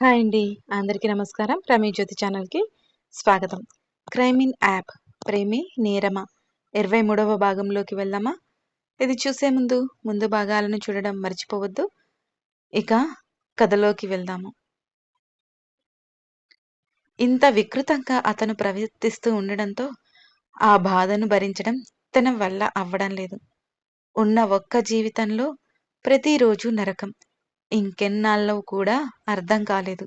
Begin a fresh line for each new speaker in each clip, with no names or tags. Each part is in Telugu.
హాయ్ అండి. అందరికీ నమస్కారం. ప్రమీ జ్యోతి ఛానల్కి స్వాగతం. క్రైమ్ ఇన్ యాప్ ప్రేమి నేరమా. ఇరవై మూడవ భాగంలోకి వెళ్దామా? ఇది చూసే ముందు ముందు భాగాలను చూడడం మర్చిపోవద్దు. ఇక కథలోకి వెళ్దాము. ఇంత వికృతంగా అతను ప్రవర్తిస్తూ ఉండడంతో ఆ బాధను భరించడం తన వల్ల అవ్వడం లేదు. ఉన్న ఒక్క జీవితంలో ప్రతిరోజు నరకం. ఇంకెన్నాళ్ళో కూడా అర్థం కాలేదు.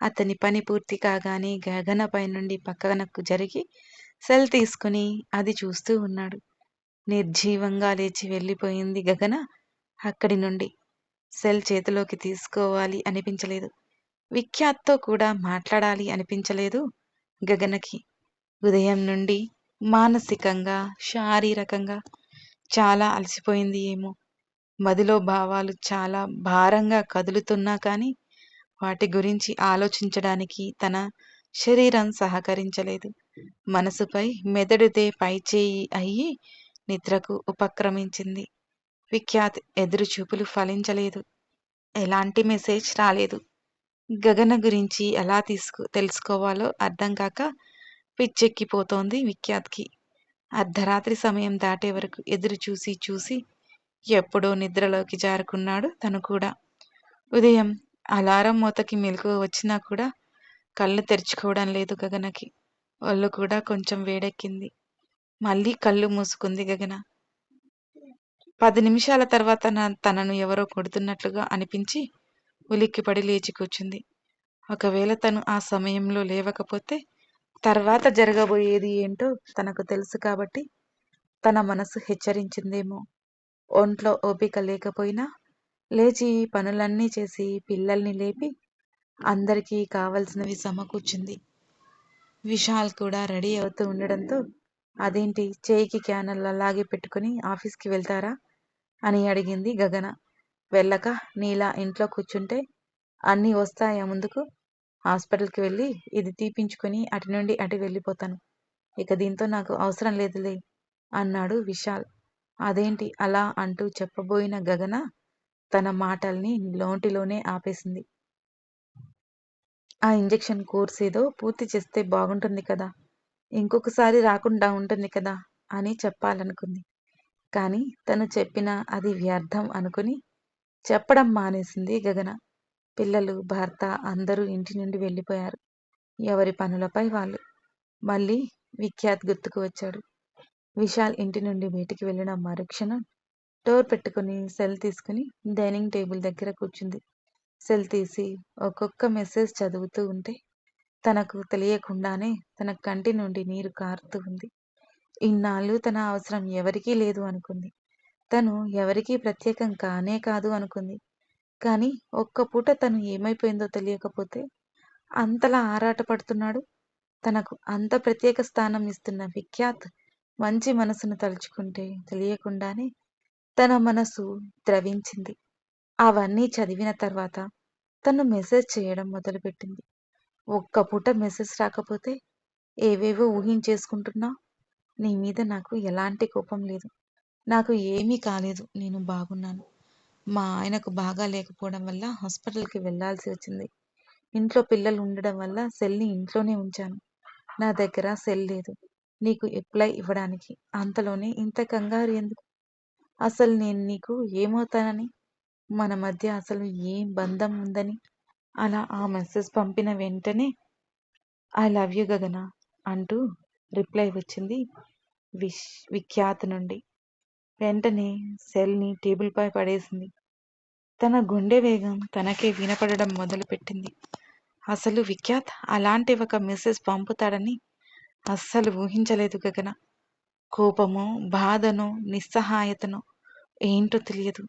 అతని పని పూర్తి కాగానే గగనపై నుండి పక్కనకు జరిగి సెల్ తీసుకుని అది చూస్తూ ఉన్నాడు. నిర్జీవంగా లేచి వెళ్ళిపోయింది గగన. అక్కడి నుండి సెల్ చేతిలోకి తీసుకోవాలి అనిపించలేదు. విఖ్యాత్తో కూడా మాట్లాడాలి అనిపించలేదు గగనకి. ఉదయం నుండి మానసికంగా శారీరకంగా చాలా అలసిపోయింది ఏమో. మదిలో భావాలు చాలా భారంగా కదులుతున్నా కానీ వాటి గురించి ఆలోచించడానికి తన శరీరం సహకరించలేదు. మనసుపై మెదడుదే పైచేయి అయ్యి నిద్రకు ఉపక్రమించింది. విఖ్యాత్ ఎదురు చూపులు ఫలించలేదు. ఎలాంటి మెసేజ్ రాలేదు. గగన గురించి ఎలా తీసుకు తెలుసుకోవాలో అర్థం కాక పిచ్చెక్కిపోతోంది విఖ్యాత్కి. అర్ధరాత్రి సమయం దాటే వరకు ఎదురు చూసి చూసి ఎప్పుడో నిద్రలోకి జారుకున్నాడు తను కూడా. ఉదయం అలారం మూతకి మెలకు వచ్చినా కూడా కళ్ళు తెరుచుకోవడం లేదు గగనకి. ఒళ్ళు కూడా కొంచెం వేడెక్కింది. మళ్ళీ కళ్ళు మూసుకుంది గగన. పది నిమిషాల తర్వాత తనను ఎవరో కొడుతున్నట్లుగా అనిపించి ఉలిక్కిపడి లేచి కూర్చుంది. ఒకవేళ తను ఆ సమయంలో లేవకపోతే తర్వాత జరగబోయేది ఏంటో తనకు తెలుసు కాబట్టి తన మనసు హెచ్చరించిందేమో. ఒంట్లో ఓపిక లేకపోయినా లేచి పనులన్నీ చేసి పిల్లల్ని లేపి అందరికీ కావలసినవి సమకూర్చింది. విశాల్ కూడా రెడీ అవుతూ ఉండడంతో అదేంటి చేయికి క్యానల్ అలాగే పెట్టుకుని ఆఫీస్కి వెళ్తారా? అని అడిగింది గగన. వెళ్ళక నీలా ఇంట్లో కూర్చుంటే అన్నీ వస్తాయా ముందుకు? హాస్పిటల్కి వెళ్ళి ఇది తీపించుకొని అటు నుండి అటు వెళ్ళిపోతాను. ఇక దీంతో నాకు అవసరం లేదులే అన్నాడు విశాల్. అదేంటి అలా అంటూ చెప్పబోయిన గగన తన మాటల్ని లోంటిలోనే ఆపేసింది. ఆ ఇంజెక్షన్ కోర్స్ ఏదో పూర్తి చేస్తే బాగుంటుంది కదా ఇంకొకసారి రాకుండా ఉంటుంది కదా అని చెప్పాలనుకుంది. కానీ తను చెప్పిన అది వ్యర్థం అనుకుని చెప్పడం మానేసింది గగన. పిల్లలు భర్త అందరూ ఇంటి నుండి వెళ్ళిపోయారు. ఎవరి పనులపై వాళ్ళు. మళ్ళీ విఖ్యాత్ గుర్తుకు వచ్చాడు. విశాల్ ఇంటి నుండి బయటికి వెళ్ళిన మరుక్షణం డోర్ పెట్టుకుని సెల్ తీసుకుని డైనింగ్ టేబుల్ దగ్గర కూర్చుంది. సెల్ తీసి ఒక్కొక్క మెసేజ్ చదువుతూ ఉంటే తనకు తెలియకుండానే తన కంటి నుండి నీరు కారుతూ ఉంది. ఇన్నాళ్ళు తన అవసరం ఎవరికీ లేదు అనుకుంది. తను ఎవరికీ ప్రత్యేకం కానే కాదు అనుకుంది. కానీ ఒక్క పూట తను ఏమైపోయిందో తెలియకపోతే అంతలా ఆరాటపడుతున్నాడు. తనకు అంత ప్రత్యేక స్థానం ఇస్తున్న విఖ్యాత్ మంచి మనసును తలుచుకుంటే తెలియకుండానే తన మనసు ద్రవించింది. అవన్నీ చదివిన తర్వాత తను మెసేజ్ చేయడం మొదలుపెట్టింది. ఒక్క పూట మెసేజ్ రాకపోతే ఏవేవో ఊహించేసుకుంటున్నా నీ మీద నాకు ఎలాంటి కోపం లేదు. నాకు ఏమీ కాలేదు. నేను బాగున్నాను. మా ఆయనకు బాగా లేకపోవడం వల్ల హాస్పిటల్కి వెళ్ళాల్సి వచ్చింది. ఇంట్లో పిల్లలు ఉండడం వల్ల సెల్ని ఇంట్లోనే ఉంచాను. నా దగ్గర సెల్ లేదు. నీకు ఎప్లై ఇవ్వడానికి. అంతలోనే ఇంత కంగారు ఎందుకు? అసలు నేను నీకు ఏమవుతానని? మన మధ్య అసలు ఏం బంధం ఉందని? అలా ఆ మెసేజ్ పంపిన వెంటనే ఐ లవ్ యూ గగన అంటూ రిప్లై వచ్చింది విష్ విఖ్యాత్ నుండి. వెంటనే సెల్ని టేబుల్పై పడేసింది. తన గుండె వేగం తనకే వినపడడం మొదలుపెట్టింది. అసలు విఖ్యాత్ అలాంటి ఒక మెసేజ్ పంపుతాడని అస్సలు ఊహించలేదు గగన. కోపము బాధను నిస్సహాయతను ఏంటో తెలియదు.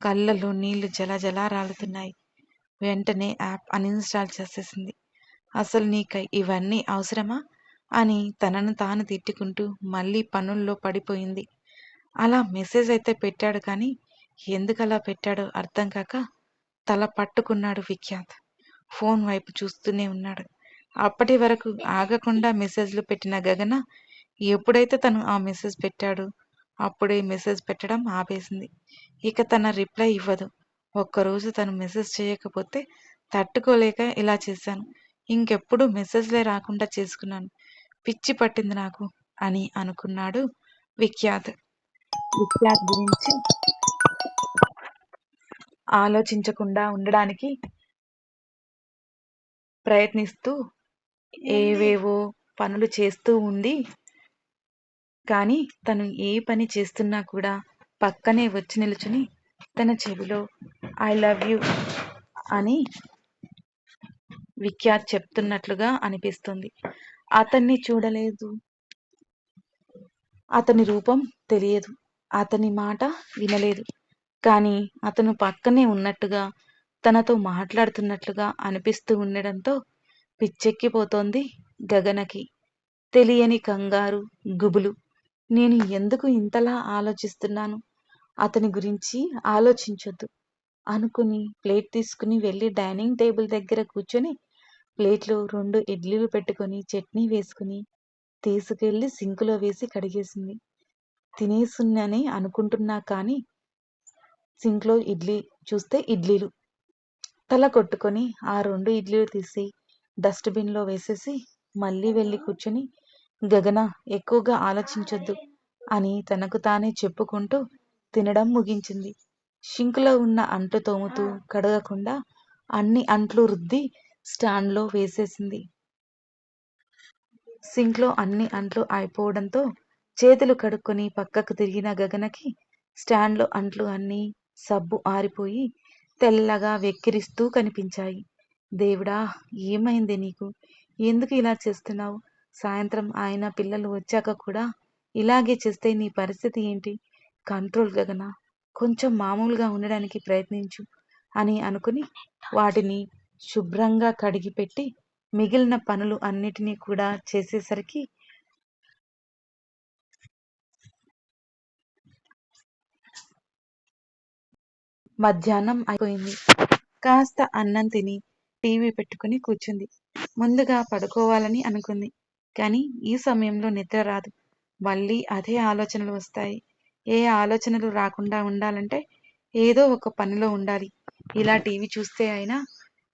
కళ్ళలో నీళ్ళు జల జల రాలుతున్నాయి. వెంటనే యాప్ అన్ఇన్స్టాల్ చేసేసింది. అసలు నీకు ఇవన్నీ అవసరమా? అని తనను తాను తిట్టుకుంటూ మళ్ళీ పనుల్లో పడిపోయింది. అలా మెసేజ్ అయితే పెట్టాడు కానీ ఎందుకు అలా పెట్టాడో అర్థం కాక తల పట్టుకున్నాడు విఖ్యాత్. ఫోన్ వైపు చూస్తూనే ఉన్నాడు. అప్పటి వరకు ఆగకుండా మెసేజ్లు పెట్టిన గగన ఎప్పుడైతే తను ఆ మెసేజ్ పెట్టాడో అప్పుడే మెసేజ్ పెట్టడం ఆపేసింది. ఇక తన రిప్లై ఇవ్వదు. ఒక్కరోజు తను మెసేజ్ చేయకపోతే తట్టుకోలేక ఇలా చేశాను. ఇంకెప్పుడు మెసేజ్లే రాకుండా చేసుకున్నాను. పిచ్చి పట్టింది నాకు అని అనుకున్నాడు విఖ్యాత్. విఖ్యాత్ గురించి ఆలోచించకుండా ఉండడానికి ప్రయత్నిస్తూ ఏవేవో పనులు చేస్తూ ఉంది కానీ తను ఏ పని చేస్తున్నా కూడా పక్కనే వచ్చి నిలుచుని తన చెవిలో ఐ లవ్ యూ అని విఖ్యాత్ చెప్తున్నట్లుగా అనిపిస్తుంది. అతన్ని చూడలేదు. అతని రూపం తెలియదు. అతని మాట వినలేదు. కానీ అతను పక్కనే ఉన్నట్టుగా తనతో మాట్లాడుతున్నట్లుగా అనిపిస్తూ ఉండడంతో పిచ్చెక్కిపోతోంది గగనకి. తెలియని కంగారు గుబులు. నేను ఎందుకు ఇంతలా ఆలోచిస్తున్నాను? అతని గురించి ఆలోచించొద్దు. అనుకుని ప్లేట్ తీసుకుని వెళ్ళి డైనింగ్ టేబుల్ దగ్గర కూర్చొని ప్లేట్లో రెండు ఇడ్లీలు పెట్టుకొని చట్నీ వేసుకుని తీసుకెళ్ళి సింకులో వేసి కడిగేసింది. తినేసున్నానే అనుకుంటున్నా కానీ సింక్లో ఇడ్లీ చూస్తే ఇడ్లీలు. తల కొట్టుకొని ఆ రెండు ఇడ్లీలు తీసి డస్ట్బిన్లో వేసేసి మళ్ళీ వెళ్ళి కూర్చొని గగన ఎక్కువగా ఆలోచించొద్దు అని తనకు తానే చెప్పుకుంటూ తినడం ముగించింది. షింకులో ఉన్న అంట్లు తోముతూ కడగకుండా అన్ని అంట్లు రుద్ది స్టాండ్లో వేసేసింది. సింక్లో అన్ని అంట్లు అయిపోవడంతో చేతులు కడుక్కొని పక్కకు తిరిగిన గగనకి స్టాండ్లో అంట్లు అన్నీ సబ్బు ఆరిపోయి తెల్లగా వెక్కిరిస్తూ కనిపించాయి. దేవుడా ఏమైంది నీకు? ఎందుకు ఇలా చేస్తున్నావు? సాయంత్రం ఆయన పిల్లలు వచ్చాక కూడా ఇలాగే చేస్తే నీ పరిస్థితి ఏంటి? కంట్రోల్ గగన కొంచెం మామూలుగా ఉండడానికి ప్రయత్నించు అని అనుకుని వాటిని శుభ్రంగా కడిగి పెట్టి మిగిలిన పనులు అన్నిటినీ కూడా చేసేసరికి మధ్యాహ్నం అయిపోయింది. కాస్త అన్నం తిని టీవీ పెట్టుకుని కూర్చుంది. ముందుగా పడుకోవాలని అనుకుంది. కానీ ఈ సమయంలో నిద్ర రాదు. మళ్ళీ అదే ఆలోచనలు వస్తాయి. ఏ ఆలోచనలు రాకుండా ఉండాలంటే ఏదో ఒక పనిలో ఉండాలి. ఇలా టీవీ చూస్తే అయినా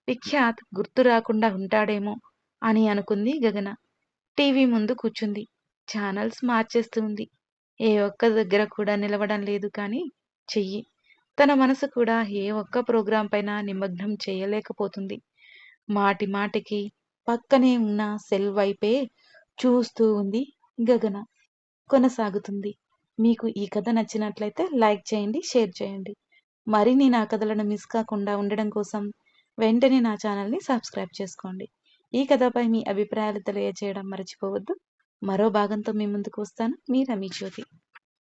విఖ్యాత్ గుర్తు రాకుండా ఉంటాడేమో అని అనుకుంది గగన. టీవీ ముందు కూర్చుంది. ఛానల్స్ మార్చేస్తుంది ఏ ఒక్క దగ్గర కూడా నిలవడం లేదు కానీ చెయ్యి. తన మనసు కూడా ఏ ఒక్క ప్రోగ్రాం పైన నిమగ్నం చేయలేకపోతుంది. మాటి మాటికి పక్కనే ఉన్న సెల్ వైపే చూస్తూ ఉంది గగన. కొనసాగుతుంది. మీకు ఈ కథ నచ్చినట్లయితే లైక్ చేయండి షేర్ చేయండి. మరిన్ని నా కథలను మిస్ కాకుండా ఉండడం కోసం వెంటనే నా ఛానల్ని సబ్స్క్రైబ్ చేసుకోండి. ఈ కథపై మీ అభిప్రాయాలు తెలియజేయడం మర్చిపోవద్దు. మరో భాగంతో మీ ముందుకు వస్తాను. మీ రమీ జ్యోతి.